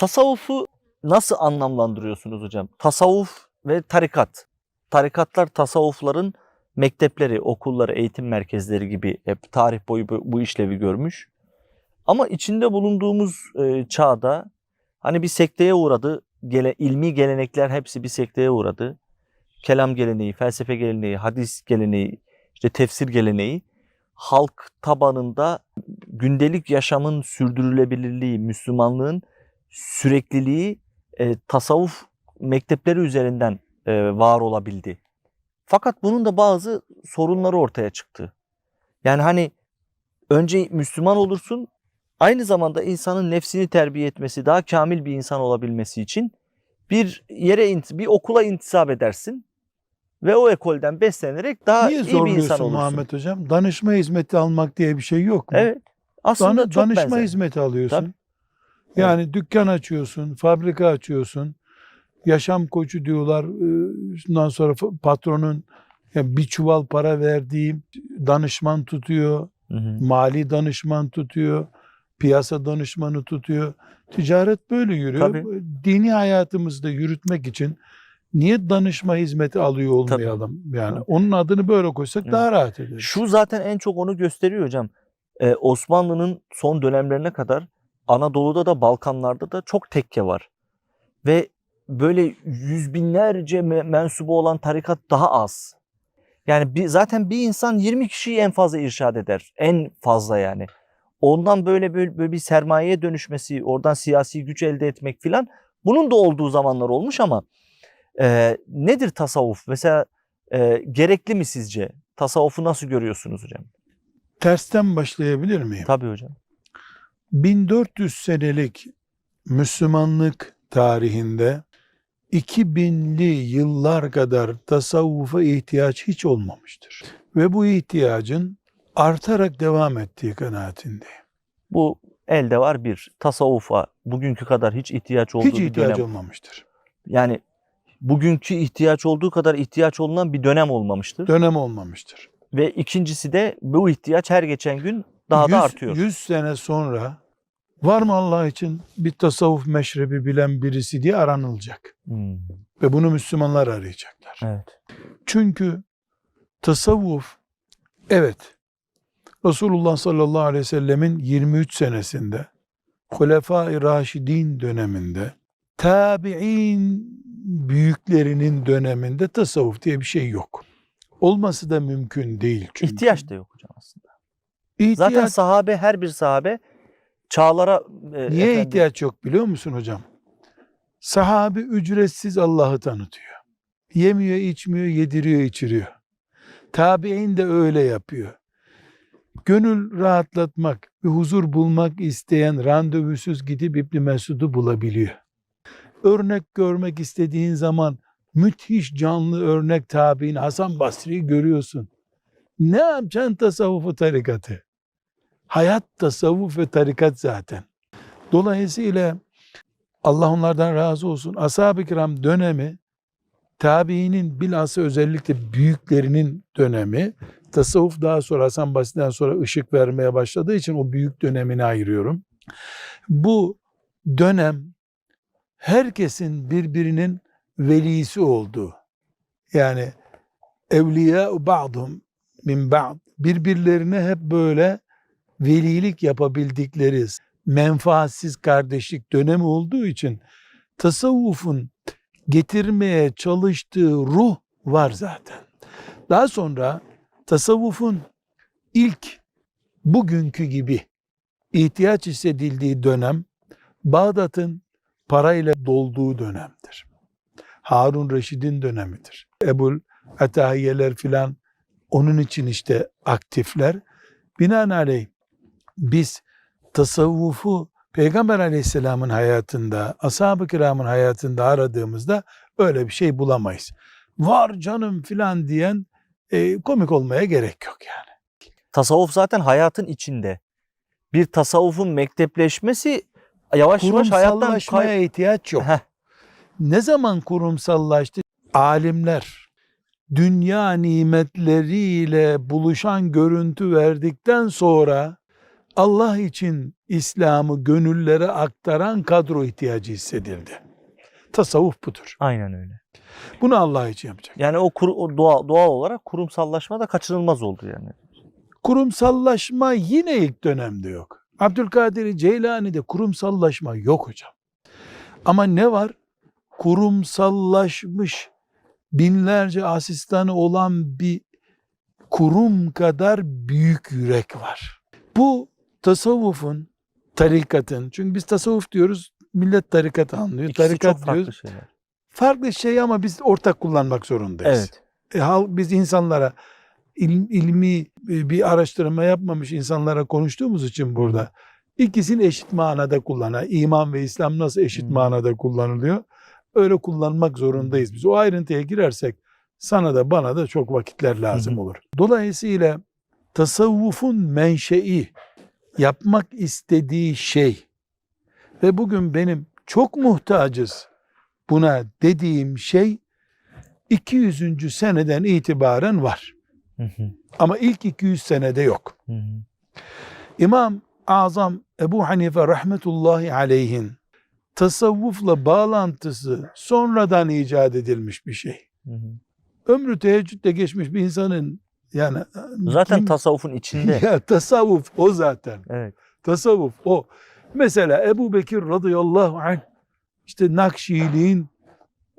Tasavvufu nasıl anlamlandırıyorsunuz hocam? Tasavvuf ve tarikat. Tarikatlar tasavvufların mektepleri, okulları, eğitim merkezleri gibi hep tarih boyu bu, işlevi görmüş. Ama içinde bulunduğumuz e, çağda hani bir sekteye uğradı. Gele, ilmi gelenekler hepsi bir sekteye uğradı. Kelam geleneği, felsefe geleneği, hadis geleneği, işte tefsir geleneği halk tabanında gündelik yaşamın sürdürülebilirliği, Müslümanlığın sürekliliği e, tasavvuf mektepleri üzerinden e, var olabildi. Fakat bunun da bazı sorunları ortaya çıktı. Yani hani önce Müslüman olursun, aynı zamanda insanın nefsini terbiye etmesi, daha kamil bir insan olabilmesi için bir yere bir okula intisap edersin ve o ekolden beslenerek daha Niye iyi bir insan zorluyorsun olursun. Muhammed Hocam? Danışma hizmeti almak diye bir şey yok mu? Evet. Aslında Dana- çok danışma benzer. hizmeti alıyorsun. Tabii. Yani dükkan açıyorsun, fabrika açıyorsun. Yaşam koçu diyorlar. Ee, Ondan sonra patronun ya bir çuval para verdiğim danışman tutuyor, Hı hı. mali danışman tutuyor, piyasa danışmanı tutuyor. Ticaret böyle yürüyor. Tabii. Dini hayatımızda yürütmek için niye danışma hizmeti alıyor olmayalım? Yani Tabii. onun adını böyle koysak Evet. daha rahat ederiz. Şu zaten en çok onu gösteriyor hocam. Ee, Osmanlı'nın son dönemlerine kadar Anadolu'da da Balkanlarda da çok tekke var. Ve böyle yüz binlerce me- mensubu olan tarikat daha az. Yani bir, zaten bir insan 20 kişiyi en fazla irşad eder. En fazla yani. Ondan böyle böyle, böyle bir sermayeye dönüşmesi, oradan siyasi güç elde etmek filan bunun da olduğu zamanlar olmuş ama e, nedir tasavvuf? Mesela e, gerekli mi sizce? Tasavvufu nasıl görüyorsunuz hocam? Tersten başlayabilir miyim? Tabii hocam. 1400 senelik Müslümanlık tarihinde 2000'li yıllar kadar tasavvufa ihtiyaç hiç olmamıştır. Ve bu ihtiyacın artarak devam ettiği kanaatindeyim. Bu elde var bir. Tasavvufa bugünkü kadar hiç ihtiyaç olduğu Hiç bir ihtiyaç dönem. olmamıştır. Yani bugünkü ihtiyaç olduğu kadar ihtiyaç olunan bir dönem olmamıştır. Dönem olmamıştır. Ve ikincisi de bu ihtiyaç her geçen gün daha da 100 artıyor. 100 sene sonra var mı Allah için bir tasavvuf meşrebi bilen birisi diye aranılacak. Hmm, Ve bunu Müslümanlar arayacaklar. Evet. Çünkü tasavvuf evet Resulullah sallallahu aleyhi ve sellemin 23 senesinde Hulefai Raşidin döneminde tabi'in büyüklerinin döneminde tasavvuf diye bir şey yok. Olması da mümkün değil çünkü. İhtiyaç da yok hocam aslında. İhtiyaç- Zaten sahabe her bir sahabe çağlara e, niye efendim- ihtiyaç yok biliyor musun hocam? Sahabi ücretsiz Allah'ı tanıtıyor. Yemiyor, içmiyor, yediriyor, içiriyor. Tabi'in de öyle yapıyor. Gönül rahatlatmak ve huzur bulmak isteyen randevusuz gidip İbn Mesud'u bulabiliyor. Örnek görmek istediğin zaman müthiş canlı örnek tabi'in Hasan Basri'yi görüyorsun. Ne yapacaksın tasavvufu tarikatı? Hayat tasavvuf ve tarikat zaten. Dolayısıyla Allah onlardan razı olsun. Ashab-ı kiram dönemi tabiinin bilhassa özellikle büyüklerinin dönemi tasavvuf daha sonra Hasan Basri'den sonra ışık vermeye başladığı için o büyük dönemini ayırıyorum. Bu dönem herkesin birbirinin velisi olduğu yani evliya ba'dhum min ba'd birbirlerine hep böyle velilik yapabildikleri menfaatsiz kardeşlik dönemi olduğu için tasavvufun getirmeye çalıştığı ruh var zaten. Daha sonra tasavvufun ilk bugünkü gibi ihtiyaç hissedildiği dönem Bağdat'ın parayla dolduğu dönemdir. Harun Reşid'in dönemidir. Ebul Atahiyeler filan onun için işte aktifler. Binaenaleyh biz tasavvufu Peygamber aleyhisselamın hayatında, ashab-ı kiramın hayatında aradığımızda öyle bir şey bulamayız. Var canım filan diyen e, komik olmaya gerek yok yani. Tasavvuf zaten hayatın içinde. Bir tasavvufun mektepleşmesi yavaş yavaş hayattan Kurumsallaşmaya kay- ihtiyaç yok. Heh, Ne zaman kurumsallaştı? Alimler dünya nimetleriyle buluşan görüntü verdikten sonra Allah için İslam'ı gönüllere aktaran kadro ihtiyacı hissedildi. Tasavvuf budur. Aynen öyle. Bunu Allah için yapacak. Yani o, kur, o doğa, doğal olarak kurumsallaşma da kaçınılmaz oldu yani. Kurumsallaşma yine ilk dönemde yok. Abdülkadir Ceylani'de kurumsallaşma yok hocam. Ama ne var? Kurumsallaşmış binlerce asistanı olan bir kurum kadar büyük yürek var. Bu tasavvufun, tarikatın, çünkü biz tasavvuf diyoruz, millet tarikat anlıyor. İkisi tarikat çok farklı diyoruz. şeyler. Farklı şey ama biz ortak kullanmak zorundayız. Evet. E, hal, biz insanlara il- ilmi e, bir araştırma yapmamış insanlara konuştuğumuz için burada ikisini eşit manada kullanan iman ve İslam nasıl eşit Hı. manada kullanılıyor? Öyle kullanmak zorundayız biz. O ayrıntıya girersek sana da bana da çok vakitler lazım olur. Dolayısıyla tasavvufun menşei yapmak istediği şey ve bugün benim çok muhtacız buna dediğim şey 200. seneden itibaren var. Hı hı, Ama ilk 200 senede yok. hı hı. İmam Azam Ebu Hanife rahmetullahi aleyhin tasavvufla bağlantısı sonradan icat edilmiş bir şey. Hı hı. Ömrü teheccüde geçmiş bir insanın yani Zaten kim- tasavvufun içinde. ya tasavvuf o zaten. evet. Tasavvuf o. Mesela Ebu Bekir radıyallahu anh işte Nakşiliğin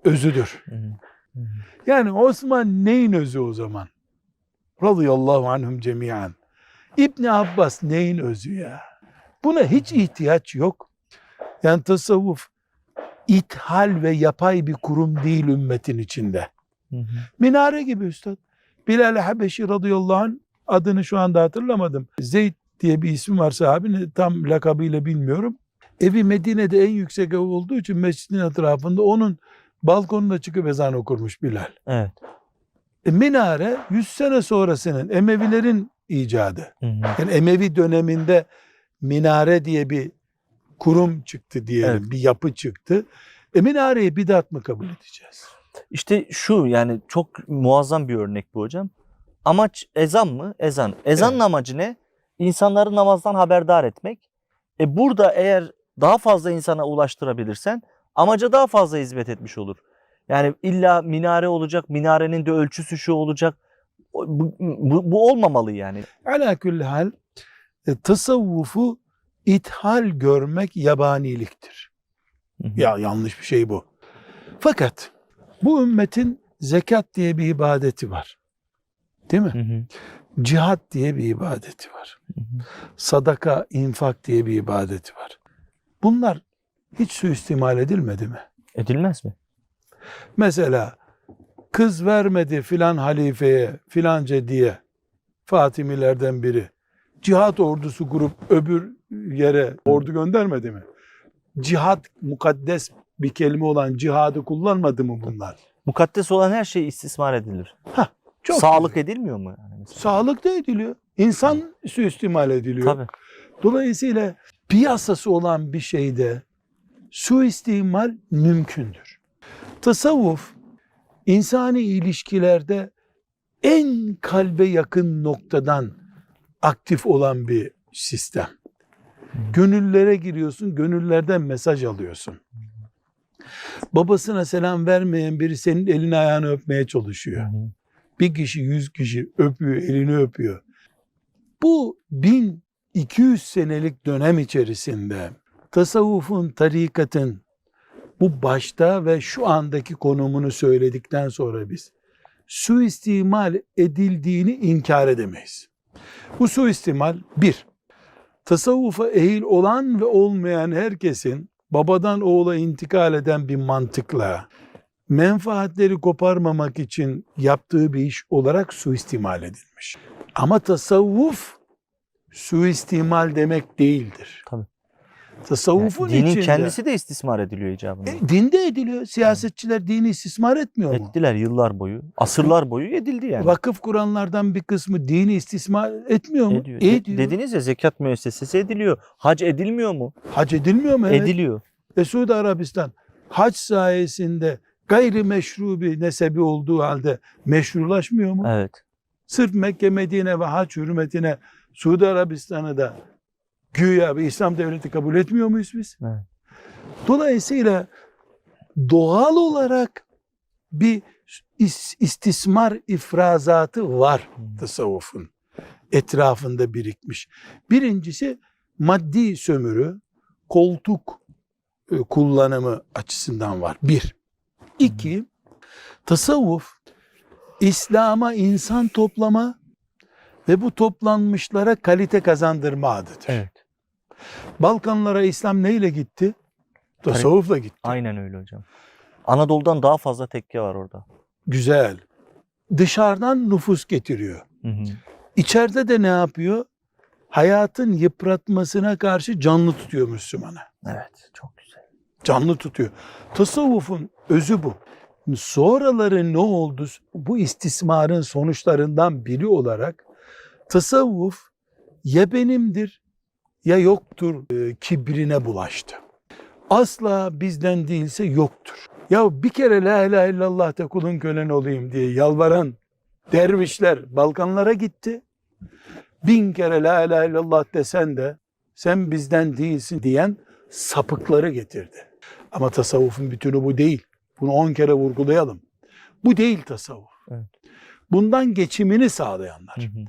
özüdür. Yani Osman neyin özü o zaman? Radıyallahu anhum cemiyan. İbni Abbas neyin özü ya? Buna hiç ihtiyaç yok. Yani tasavvuf ithal ve yapay bir kurum değil ümmetin içinde. Hı hı. Minare gibi üstad. Bilal Habeşi radıyallahu anh adını şu anda hatırlamadım. Zeyd diye bir isim var sahabinin tam lakabıyla bilmiyorum. Evi Medine'de en yüksek ev olduğu için mescidin etrafında onun balkonuna çıkıp ezan okurmuş Bilal. Evet. E, minare 100 sene sonrasının Emevilerin icadı. Hı hı. Yani Emevi döneminde minare diye bir kurum çıktı diyelim, Evet. bir yapı çıktı. E minareyi bidat mı kabul edeceğiz? İşte şu yani çok muazzam bir örnek bu hocam. Amaç ezan mı? Ezan. Ezanın Evet. amacı ne? İnsanları namazdan haberdar etmek. E burada eğer daha fazla insana ulaştırabilirsen amaca daha fazla hizmet etmiş olur. Yani illa minare olacak, minarenin de ölçüsü şu olacak. Bu, bu, bu olmamalı yani. Ala hal e, tasavvufu ithal görmek yabaniliktir. Hı hı. Ya yanlış bir şey bu. Fakat bu ümmetin zekat diye bir ibadeti var. Değil mi? Hı hı. Cihat diye bir ibadeti var. Hı hı. Sadaka, infak diye bir ibadeti var. Bunlar hiç suistimal edilmedi mi? Edilmez mi? Mesela kız vermedi filan halifeye filanca diye Fatimilerden biri cihat ordusu kurup öbür yere ordu göndermedi mi? Cihat mukaddes bir kelime olan cihadı kullanmadı mı bunlar? Mukaddes olan her şey istismar edilir. Çok Sağlık güzel. edilmiyor mu? Yani mesela? Sağlık da ediliyor. İnsan suistimal ediliyor. Tabii. Dolayısıyla piyasası olan bir şeyde suistimal mümkündür. Tasavvuf insani ilişkilerde en kalbe yakın noktadan aktif olan bir sistem. Gönüllere giriyorsun, gönüllerden mesaj alıyorsun. Babasına selam vermeyen biri senin elini ayağını öpmeye çalışıyor. Hı hı. Bir kişi yüz kişi öpüyor, elini öpüyor. Bu 1200 senelik dönem içerisinde tasavvufun, tarikatın bu başta ve şu andaki konumunu söyledikten sonra biz suistimal edildiğini inkar edemeyiz. Bu suistimal bir, tasavvufa ehil olan ve olmayan herkesin babadan oğula intikal eden bir mantıkla menfaatleri koparmamak için yaptığı bir iş olarak suistimal edilmiş. Ama tasavvuf suistimal demek değildir. Tabii. Tasavvufun Yani dinin içinde kendisi de istismar ediliyor icabında. e, dinde ediliyor. Siyasetçiler dini istismar etmiyor mu? Ettiler yıllar boyu. Asırlar boyu edildi yani. Vakıf kuranlardan bir kısmı dini istismar etmiyor mu? ediyor. De- Ediyor. dediniz ya zekat müessesesi ediliyor. Hac edilmiyor mu? Hac edilmiyor mu? Evet. Ediliyor. E, Suudi Arabistan hac sayesinde gayri meşru bir nesebi olduğu halde meşrulaşmıyor mu? Evet. Sırf Mekke, Medine ve hac hürmetine Suudi Arabistan'ı da Güya bir İslam devleti kabul etmiyor muyuz biz? Evet. Dolayısıyla doğal olarak bir is- istismar ifrazatı var tasavvufun etrafında birikmiş. Birincisi maddi sömürü, koltuk e, kullanımı açısından var. Bir. İki, tasavvuf İslam'a insan toplama ve bu toplanmışlara kalite kazandırma adıdır. Evet. Balkanlara İslam neyle gitti? Tasavvufla gitti. Aynen öyle hocam. Anadolu'dan daha fazla tekke var orada. Güzel. Dışarıdan nüfus getiriyor. Hı hı. İçeride de ne yapıyor? Hayatın yıpratmasına karşı canlı tutuyor Müslümanı. Evet. Çok güzel. Canlı tutuyor. Tasavvufun özü bu. Sonraları ne oldu? Bu istismarın sonuçlarından biri olarak tasavvuf ya benimdir ya yoktur e, kibrine bulaştı. Asla bizden değilse yoktur. Ya bir kere la ilahe illallah de kulun kölen olayım diye yalvaran dervişler Balkanlara gitti. Bin kere la ilahe illallah desen de sen bizden değilsin diyen sapıkları getirdi. Ama tasavvufun bütünü bu değil. Bunu on kere vurgulayalım. Bu değil tasavvuf. Evet. Bundan geçimini sağlayanlar. Hı hı.